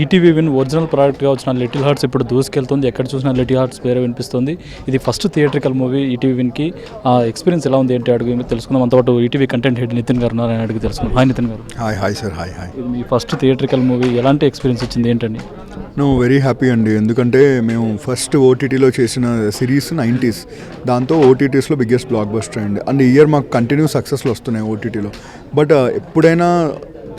ETV win original ప్రోడక్ట్గా వచ్చిన little hearts ఇప్పుడు దూసుకెళ్తుంది. ఎక్కడ చూసినా లిటిల్ హార్ట్స్ పేరు వినిపిస్తుంది. ఇది ఫస్ట్ థియేట్రికల్ మూవీ ఈటీవీ విన్కి. ఆ ఎక్స్పీరియన్స్ ఎలా ఉంది ఏంటి అడుగు తెలుసుకుందాం. అంతపాటు ETV content head Nitin garu ఉన్నారు ఆయన అడిగి తెలుసుకుందాం. Hi Nitin garu. Hi hi sir hi hi. ఇది మీ ఫస్ట్ థియేట్రికల్ మూవీ. ఎలాంటి ఎక్స్పీరియన్స్ ఇచ్చింది ఏంటండి నో వెరీ హ్యాపీ అండి. ఎందుకంటే మేము ఫస్ట్ ఓటీటీలో చేసిన సిరీస్ నైంటీస్. దాంతో ఓటీటీస్లో బిగ్గెస్ట్ బ్లాక్ బస్టర్ అండ్ ఈ ఇయర్ మాకు కంటిన్యూ సక్సెస్లు వస్తున్నాయి ఓటీటీలో. బట్ ఎప్పుడైనా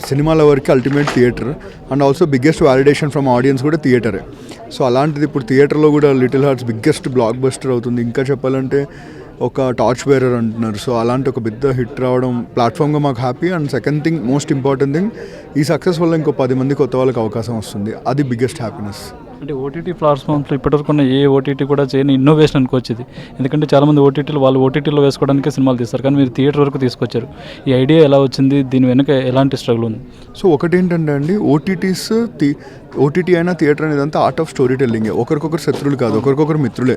సినిమాల వరకు ultimate theatre and also biggest validation from audience కూడా థియేటరే. సో అలాంటిది ఇప్పుడు థియేటర్లో కూడా little hearts biggest blockbuster అవుతుంది. ఇంకా చెప్పాలంటే ఒక టార్చ్ బేరర్ అంటున్నారు. సో అలాంటి ఒక పెద్ద హిట్ రావడం ప్లాట్ఫామ్గా మాకు happy. And second thing most important thing ఈ సక్సెస్ వల్ల ఇంకో పది మంది కొత్త వాళ్ళకి అవకాశం వస్తుంది. అది బిగ్గెస్ట్ హ్యాపీనెస్. అంటే ఓటీటీ ప్లాట్ఫామ్స్లో ఇప్పటివరకు ఉన్న ఏ ఓటీటీ కూడా చేయని ఇన్నోవేషన్ అనుకోవచ్చు ఇది ఎందుకంటే చాలామంది ఓటీటీలు వాళ్ళు ఓటీటీలో వేసుకోవడానికి సినిమాలు తీస్తారు. కానీ మీరు థియేటర్ వరకు తీసుకొచ్చారు. ఈ ఐడియా ఎలా వచ్చింది? దీని వెనుక ఎలాంటి స్ట్రగుల్ ఉంది? సో ఒకటి ఏంటంటే అండి ఓటీటీస్ థి ఓటీటీ అయినా థియేటర్ అనేది అంతా ఆర్ట్ ఆఫ్ స్టోరీ టెల్లింగే ఒకరికొకరు శత్రువులు కాదు ఒకరికొకరు మిత్రులే.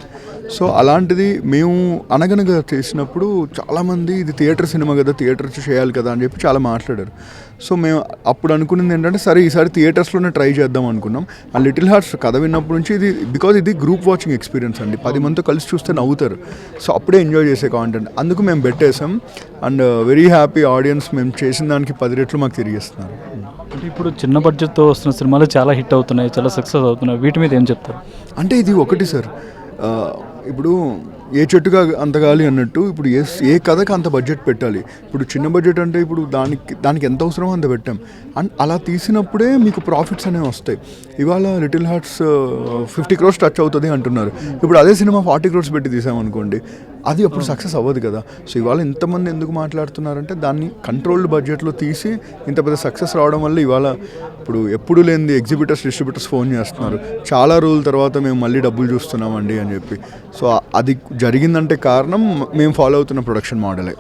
సో అలాంటిది మేము అనగనగా చేసినప్పుడు చాలామంది ఇది థియేటర్ సినిమా కదా థియేటర్ చేయాలి కదా అని చెప్పి చాలా మాట్లాడారు. సో మేము అప్పుడు అనుకున్నది ఏంటంటే సరే ఈసారి థియేటర్స్లోనే ట్రై చేద్దాం అనుకున్నాం. ఆ లిటిల్ హార్ట్స్ కథ విన్నప్పటి నుంచి ఇది బికాజ్ ఇది గ్రూప్ వాచింగ్ ఎక్స్పీరియన్స్ అండి. పది మందితో కలిసి చూస్తే నవ్వుతారు. సో అప్పుడే ఎంజాయ్ చేసే కాంటెంట్ అందుకు మేము పెట్టేసాం అండ్ వెరీ హ్యాపీ ఆడియన్స్ మేము చేసిన దానికి పది రెట్లు మాకు తిరిగిస్తున్నారు అంటే ఇప్పుడు చిన్న బడ్జెట్తో వస్తున్న సినిమాలు చాలా హిట్ అవుతున్నాయి చాలా సక్సెస్ అవుతున్నాయి. వీటి మీద ఏం చెప్తారు? అంటే ఇది ఒకటి సార్ ఇప్పుడు ఏ చెట్టుగా అంత గాలి అన్నట్టు ఇప్పుడు ఏ ఏ కథకి అంత బడ్జెట్ పెట్టాలి? ఇప్పుడు చిన్న బడ్జెట్ అంటే ఇప్పుడు దానికి దానికి ఎంత అవసరమో అంత పెట్టాం. అండ్ అలా తీసినప్పుడే మీకు ప్రాఫిట్స్ అనేవి వస్తాయి. ఇవాళ little hearts fifty crores touch అవుతుంది అంటున్నారు. ఇప్పుడు అదే సినిమా ఫార్టీ క్రోర్స్ పెట్టి తీసామనుకోండి అది అప్పుడు సక్సెస్ అవ్వదు కదా. సో ఇవాళ ఇంతమంది ఎందుకు మాట్లాడుతున్నారంటే దాన్ని కంట్రోల్డ్ బడ్జెట్లో తీసి ఇంత పెద్ద సక్సెస్ రావడం వల్ల ఇవాళ ఇప్పుడు ఎప్పుడు లేనిది ఎగ్జిబిటర్స్ డిస్ట్రిబ్యూటర్స్ ఫోన్ చేస్తున్నారు. చాలా రోజుల తర్వాత మేము మళ్ళీ డబ్బులు చూస్తున్నామండి అని చెప్పి. సో అది జరిగిందంటే కారణం మేము ఫాలో అవుతున్న ప్రొడక్షన్ మోడలే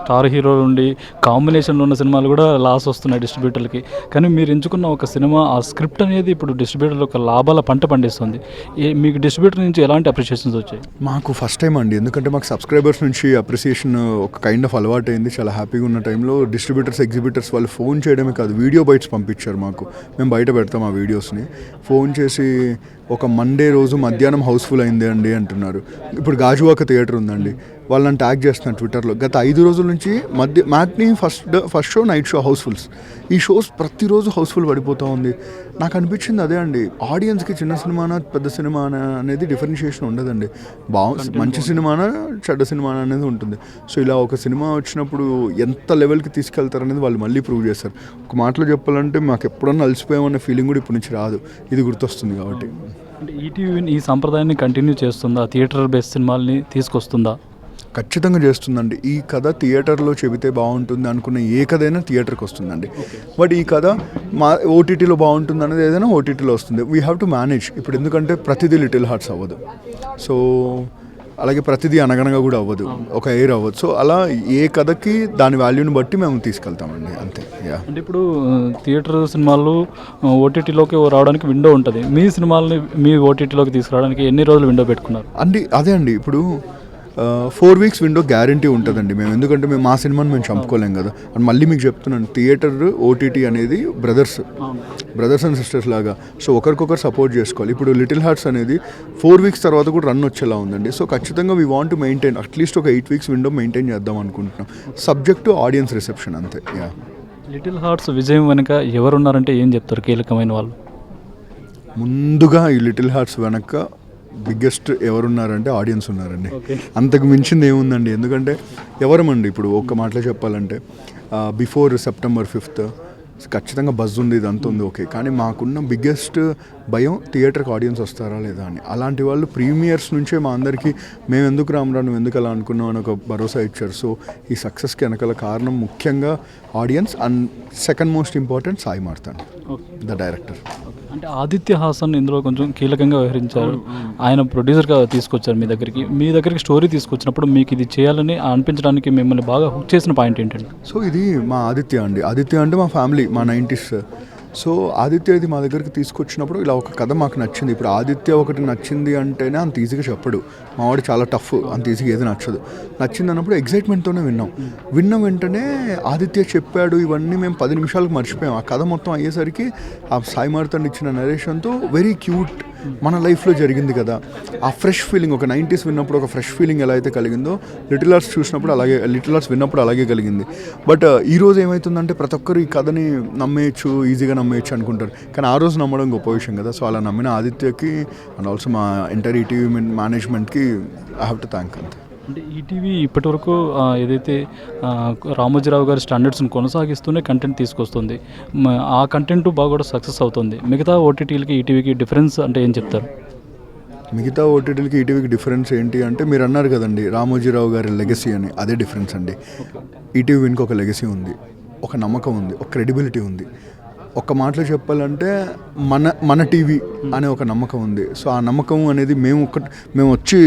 స్టార్ హీరోలు ఉండి కాంబినేషన్లో ఉన్న సినిమాలు కూడా లాస్ వస్తున్నాయి డిస్ట్రిబ్యూటర్లకి కానీ మీరు ఎంచుకున్న ఒక సినిమా ఆ స్క్రిప్ట్ అనేది ఇప్పుడు డిస్ట్రిబ్యూటర్లు ఒక లాభాల పంట పండిస్తుంది. ఏ మీకు డిస్ట్రిబ్యూటర్ నుంచి ఎలాంటి అప్రిషియేషన్స్ వచ్చాయి? మాకు ఫస్ట్ టైం అండి. ఎందుకంటే మాకు సబ్స్క్రైబర్స్ నుంచి అప్రిసియేషన్ ఒక కైండ్ ఆఫ్ అలవాటు అయింది. చాలా హ్యాపీగా ఉన్న టైంలో డిస్ట్రిబ్యూటర్స్ ఎగ్జిబిటర్స్ వాళ్ళు ఫోన్ చేయడమే కాదు వీడియో బైట్స్ పంపించారు మాకు. మేము బయట పెడతాం ఆ వీడియోస్ని ఫోన్ చేసి ఒక మండే రోజు మధ్యాహ్నం హౌస్ఫుల్ అయింది అండి అంటున్నారు. ఇప్పుడు గాజువాక థియేటర్ ఉందండి. వాళ్ళని ట్యాగ్ చేస్తున్నారు ట్విట్టర్లో గత ఐదు రోజుల నుంచి మధ్య matinee first first show night show housefulls ఈ షోస్ ప్రతిరోజు హౌస్ఫుల్ పడిపోతూ ఉంది. నాకు అనిపించింది అదే అండి. ఆడియన్స్కి చిన్న సినిమానా పెద్ద సినిమానా అనేది డిఫరెన్షియేషన్ ఉండదండి. బాగు మంచి సినిమానా చెడ్డ సినిమానా అనేది ఉంటుంది. సో ఇలా ఒక సినిమా వచ్చినప్పుడు ఎంత లెవెల్కి తీసుకెళ్తారు అనేది వాళ్ళు మళ్ళీ ప్రూవ్ చేస్తారు. ఒక మాటలో చెప్పాలంటే మాకు ఎప్పుడన్నా అలసిపోయామన్న ఫీలింగ్ కూడా ఇప్పటి నుంచి రాదు. ఇది గుర్తొస్తుంది కాబట్టి. అంటే ఈటీవీ ఈ సంప్రదాయాన్ని కంటిన్యూ చేస్తుందా? థియేటర్ బేస్ సినిమాల్ని తీసుకొస్తుందా? ఖచ్చితంగా చేస్తుందండి. ఈ కథ థియేటర్లో చెబితే బాగుంటుంది అనుకున్న ఏ కథ అయినా థియేటర్కి వస్తుందండి. బట్ ఈ కథ మా ఓటీటీలో బాగుంటుంది అనేది ఏదైనా ఓటీటీలో వస్తుంది. వీ హ్యావ్ టు మేనేజ్ ఇప్పుడు ఎందుకంటే ప్రతిదీ లిటిల్ హార్ట్స్ అవ్వదు. సో అలాగే ప్రతిదీ అనగనగా కూడా అవ్వదు. ఒక ఎయిర్ అవ్వదు. సో అలా ఏ కథకి దాని వాల్యూని బట్టి మేము తీసుకెళ్తామండి అంతే. యా అంటే ఇప్పుడు థియేటర్ సినిమాలు ఓటీటీలోకి రావడానికి విండో ఉంటుంది. మీ సినిమాలని మీ ఓటీటీలోకి తీసుకురావడానికి ఎన్ని రోజులు విండో పెట్టుకున్నారు? అండి అదే అండి. ఇప్పుడు ఫోర్ వీక్స్ విండో గ్యారంటీ ఉంటుందండి మేము. ఎందుకంటే మేము మా సినిమాని మేము చంపుకోలేం కదా. అండ్ మళ్ళీ మీకు చెప్తున్నాను థియేటర్ ఓటీటీ అనేది బ్రదర్స్ బ్రదర్స్ అండ్ సిస్టర్స్ లాగా. సో ఒకరికొకరు సపోర్ట్ చేసుకోవాలి. ఇప్పుడు లిటిల్ హార్ట్స్ అనేది ఫోర్ వీక్స్ తర్వాత కూడా రన్ వచ్చేలా ఉందండి. సో ఖచ్చితంగా we want maintain at least ఒక ఎయిట్ వీక్స్ విండో మెయింటైన్ చేద్దాం అనుకుంటున్నాం. సబ్జెక్ట్ టు ఆడియన్స్ రిసెప్షన్ అంతే యా లిటిల్ హార్ట్స్ విజయం వెనుక ఎవరున్నారంటే ఏం చెప్తారు కీలకమైన వాళ్ళు? ముందుగా ఈ లిటిల్ హార్ట్స్ వెనక బిగ్గెస్ట్ ఎవరున్నారంటే ఆడియన్స్ ఉన్నారండి. అంతకు మించింది ఏముందండి? ఎందుకంటే ఎవరమండి ఇప్పుడు ఒక్క మాటలో చెప్పాలంటే? బిఫోర్ సెప్టెంబర్ ఫిఫ్త్ ఖచ్చితంగా బజ్ ఉంది ఇదంతా ఉంది ఓకే కానీ మాకున్న బిగ్గెస్ట్ భయం థియేటర్కి ఆడియన్స్ వస్తారా లేదా అని. అలాంటి వాళ్ళు ప్రీమియర్స్ నుంచే మా అందరికీ మేము ఎందుకు రామరా నువ్వు ఎందుకు అలా అనుకున్నావు అని ఒక భరోసా ఇచ్చారు. సో ఈ సక్సెస్కి వెనకాల కారణం ముఖ్యంగా audience and second most important Sai Marthand okay the director అంటే ఆదిత్య హాసన్ ఇందులో కొంచెం కీలకంగా వ్యవహరించారు. ఆయన ప్రొడ్యూసర్గా తీసుకొచ్చారు మీ దగ్గరికి. మీ దగ్గరికి స్టోరీ తీసుకొచ్చినప్పుడు మీకు ఇది చేయాలని అనిపించడానికి మిమ్మల్ని బాగా హుక్ చేసిన పాయింట్ ఏంటంటే సో ఇది మా ఆదిత్య అండి. ఆదిత్య అంటే మా ఫ్యామిలీ మా నైంటీస్ సో ఆదిత్యది మా దగ్గరికి తీసుకొచ్చినప్పుడు ఇలా ఒక కథ మాకు నచ్చింది. ఇప్పుడు ఆదిత్య ఒకటి నచ్చింది అంటేనే అంత ఈజీగా చెప్పడు. మావాడు చాలా టఫ్ అంత ఈజీగా ఏది నచ్చదు. నచ్చింది అన్నప్పుడు ఎగ్జైట్మెంట్తోనే విన్నాం. విన్న వెంటనే ఆదిత్య చెప్పాడు ఇవన్నీ మేము పది నిమిషాలకు మర్చిపోయాం. ఆ కథ మొత్తం అయ్యేసరికి ఆ సాయి మార్తండ్ ఇచ్చిన నరేషన్తో వెరీ క్యూట్ మన లైఫ్లో జరిగింది కదా. ఆ ఫ్రెష్ ఫీలింగ్ ఒక నైంటీస్ విన్నప్పుడు ఒక ఫ్రెష్ ఫీలింగ్ ఎలా అయితే కలిగిందో లిటిల్ ఆర్ట్స్ చూసినప్పుడు అలాగే లిటిల్ ఆర్ట్స్ విన్నప్పుడు అలాగే కలిగింది. బట్ uh, ఈ రోజు ఏమవుతుందంటే ప్రతి ఒక్కరు ఈ కథని నమ్మేయచ్చు ఈజీగా నమ్మేయచ్చు అనుకుంటారు. కానీ ఆ రోజు నమ్మడం గొప్ప విషయం కదా. సో అలా నమ్మిన ఆదిత్యకి అండ్ ఆల్సో మా ఎంటైర్ ఈటీవీ మేనేజ్మెంట్కి ఐ హ్యావ్ టు థ్యాంక్ అంతే. అంటే ఈటీవీ ఇప్పటివరకు ఆ, ఏదైతే రామోజీరావు గారి స్టాండర్డ్స్ని కొనసాగిస్తూనే కంటెంట్ తీసుకొస్తుంది. ఆ కంటెంట్ బాగా కూడా సక్సెస్ అవుతుంది. మిగతా ఓటీటీలకి ఈటీవీకి డిఫరెన్స్ అంటే ఏం చెప్తారు? మిగతా ఓటీటీలకి ఈటీవీకి డిఫరెన్స్ ఏంటి అంటే మీరు అన్నారు కదండి రామోజీరావు గారి లెగసీ అని అదే డిఫరెన్స్ అండి. ఈటీవీ విన్కి ఒక లెగసీ ఉంది ఒక నమ్మకం ఉంది ఒక క్రెడిబిలిటీ ఉంది. ఒక మాటలో చెప్పాలంటే మన మన టీవీ అనే ఒక నమ్మకం ఉంది. సో ఆ నమ్మకం అనేది మేము ఒక మేము వచ్చి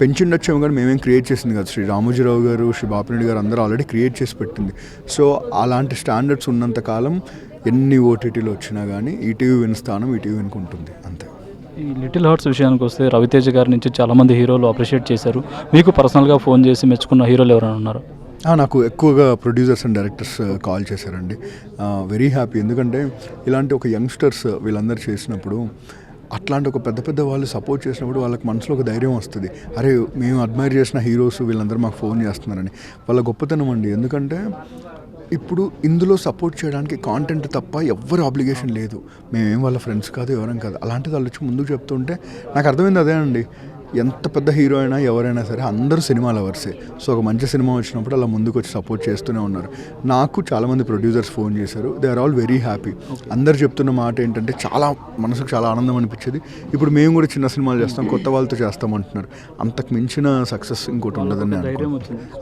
పెంచిండొచ్చాము కానీ మేమేం క్రియేట్ చేసింది కదా. శ్రీ రామోజీరావు గారు శ్రీ బాపిరెడ్డి గారు అందరూ ఆల్రెడీ క్రియేట్ చేసి పెట్టింది. సో అలాంటి స్టాండర్డ్స్ ఉన్నంత కాలం ఎన్ని ఓటీటీలు వచ్చినా కానీ ఈటీవీ విన్ స్థానం ఈటీవీ విన్కి ఉంటుంది. అంతే. ఈ లిటిల్ హార్ట్స్ విషయానికి వస్తే రవితేజ గారి నుంచి చాలామంది హీరోలు అప్రిషియేట్ చేశారు. మీకు పర్సనల్గా ఫోన్ చేసి మెచ్చుకున్న హీరోలు ఎవరైనా ఉన్నారు? నాకు ఎక్కువగా ప్రొడ్యూసర్స్ అండ్ డైరెక్టర్స్ కాల్ చేశారండి. వెరీ హ్యాపీ ఎందుకంటే ఇలాంటి ఒక యంగ్స్టర్స్ వీళ్ళందరూ చేసినప్పుడు అట్లాంటి ఒక పెద్ద పెద్ద వాళ్ళు సపోర్ట్ చేసినప్పుడు వాళ్ళకి మనసులో ఒక ధైర్యం వస్తుంది. అరే మేము అడ్మైర్ చేసిన హీరోస్ వీళ్ళందరూ మాకు ఫోన్ చేస్తున్నారని. వాళ్ళ గొప్పతనం అండి. ఎందుకంటే ఇప్పుడు ఇందులో సపోర్ట్ చేయడానికి కాంటెంట్ తప్ప ఎవ్వరు ఆబ్లిగేషన్ లేదు. మేమేం వాళ్ళ ఫ్రెండ్స్ కాదు ఎవరం కాదు. అలాంటిది వాళ్ళు వచ్చి ముందుకు చెప్తుంటే నాకు అర్థమైంది అదే అండి. ఎంత పెద్ద హీరో అయినా ఎవరైనా సరే అందరూ సినిమా లవర్సే. సో ఒక మంచి సినిమా వచ్చినప్పుడు అలా ముందుకు వచ్చి సపోర్ట్ చేస్తూనే ఉన్నారు. నాకు చాలామంది ప్రొడ్యూసర్స్ ఫోన్ చేశారు. They are all very happy అందరు చెప్తున్న మాట ఏంటంటే చాలా మనసుకు చాలా ఆనందం అనిపించేది. ఇప్పుడు మేము కూడా చిన్న సినిమాలు చేస్తాం కొత్త వాళ్ళతో చేస్తామంటున్నారు అంతకు మించిన సక్సెస్ ఇంకోటి ఉండదని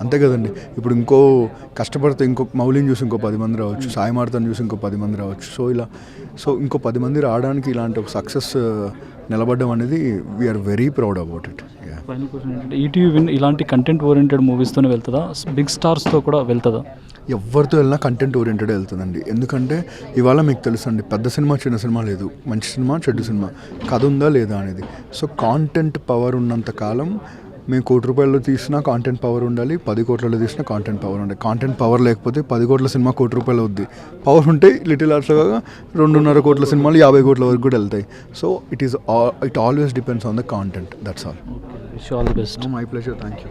అంతే కదండి. ఇప్పుడు ఇంకో కష్టపడితే ఇంకో మౌలిని చూసి ఇంకో పది మంది రావచ్చు. సాయి మార్తను చూసి ఇంకో పది మంది రావచ్చు. సో ఇలా సో ఇంకో పది మంది రావడానికి ఇలాంటి ఒక సక్సెస్ నిలబడడం అనేది we're very proud about it final question ఏంటంటే ఈటీవీ విన్ ఇలాంటి కంటెంట్ ఓరియంటెడ్ మూవీస్తోనే వెళ్తుందా? బిగ్ స్టార్స్తో కూడా వెళ్తుందా? ఎవరితో వెళ్ళినా కంటెంట్ ఓరియంటెడ్ వెళ్తుందండి. ఎందుకంటే ఇవాళ మీకు తెలుసండి పెద్ద సినిమా చిన్న సినిమా లేదు. మంచి సినిమా చెడ్డు సినిమా. కథ ఉందా లేదా అనేది. సో కాంటెంట్ పవర్ ఉన్నంత కాలం మేము కోటి రూపాయల్లో తీసినా కాంటెంట్ పవర్ ఉండాలి పది కోట్లలో తీసినా కాంటెంట్ పవర్ ఉండాలి. కాంటెంట్ పవర్ లేకపోతే పది కోట్ల సినిమా కోటి రూపాయలు అవుద్ది. పవర్ ఉంటే లిటిల్ ఆర్ట్స్గా రెండున్నర కోట్ల సినిమాలు యాభై కోట్ల వరకు కూడా వెళ్తాయి. So it is it always depends on the content that's all all the best my pleasure thank you